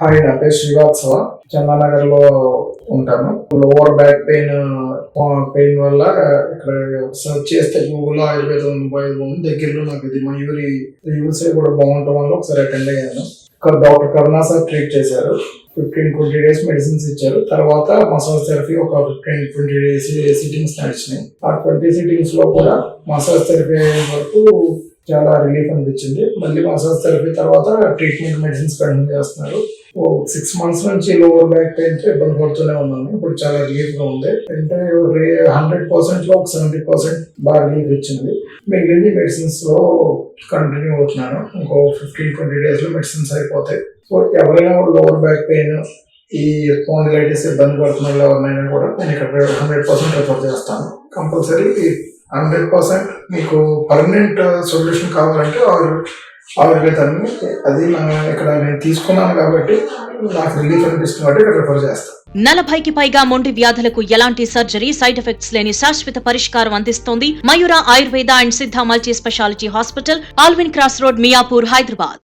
Hi నా పేరు శ్రీవాత్సవ చందానగర్లో ఉంటాను లోవర్ బ్యాక్ పెయిన్ పెయిన్ వల్ల ఇక్కడ సెర్చ్ చేస్తే గూగుల్ ఆయుర్వేదం దగ్గరలో నాకు ఇది మయూరి యూసే కూడా బాగుండటం వల్ల ఒకసారి అటెండ్ అయ్యాను. డాక్టర్ కరుణా సార్ ట్రీట్ చేశారు. ఫిఫ్టీన్ ట్వంటీ డేస్ మెడిసిన్స్ ఇచ్చారు. తర్వాత మసాజ్ థెరపీ ఒక ఫిఫ్టీన్ ట్వంటీ డేస్ సిట్టింగ్స్ నడిచినాయి. ఆ ట్వంటీ సిట్టింగ్స్లో కూడా మసాజ్ థెరపీ వరకు చాలా రిలీఫ్ అనిపించింది. మళ్ళీ మసాజ్ థెరపీ తర్వాత ట్రీట్మెంట్ మెడిసిన్స్ కంటిన్యూ చేస్తున్నారు. సిక్స్ మంత్స్ నుంచి లోవర్ బ్యాక్ పెయిన్ ఇబ్బంది పడుతూనే ఉన్నాను. ఇప్పుడు చాలా రిలీఫ్గా ఉంది. అంటే హండ్రెడ్ పర్సెంట్లో ఒక సెవెంటీ పర్సెంట్ బాగా రిలీఫ్ ఇచ్చింది. మిగిలింది మెడిసిన్స్లో కంటిన్యూ అవుతున్నాను. ఇంకో ఫిఫ్టీన్ ట్వంటీ డేస్లో మెడిసిన్స్ అయిపోతాయి. సో ఎవరైనా లోవర్ బ్యాక్ పెయిన్ ఈ స్పాండిలైటిస్ ఇబ్బంది పడుతున్న ఎవరినైనా కూడా నేను ఇక్కడ హండ్రెడ్ పర్సెంట్ రిఫర్ చేస్తాను. కంపల్సరీ హండ్రెడ్ పర్సెంట్ మీకు పర్మనెంట్ సొల్యూషన్ కావాలంటే ఆయుర్ ఆయుర్వేదాన్ని అది నా ఇక్కడ నేను తీసుకున్నాను కాబట్టి నాకు రిలీఫ్ అనిపిస్తుంది కాబట్టి ఇక్కడ రిఫర్ చేస్తాను. నలభైకి పైగా మొండి వ్యాధులకు ఎలాంటి సర్జరీ సైడ్ ఎఫెక్ట్స్ లేని శాశ్వత పరిష్కారం అందిస్తోంది Mayura Ayurveda and Siddha multi specialty hospital Allwyn cross road Miyapur Hyderabad.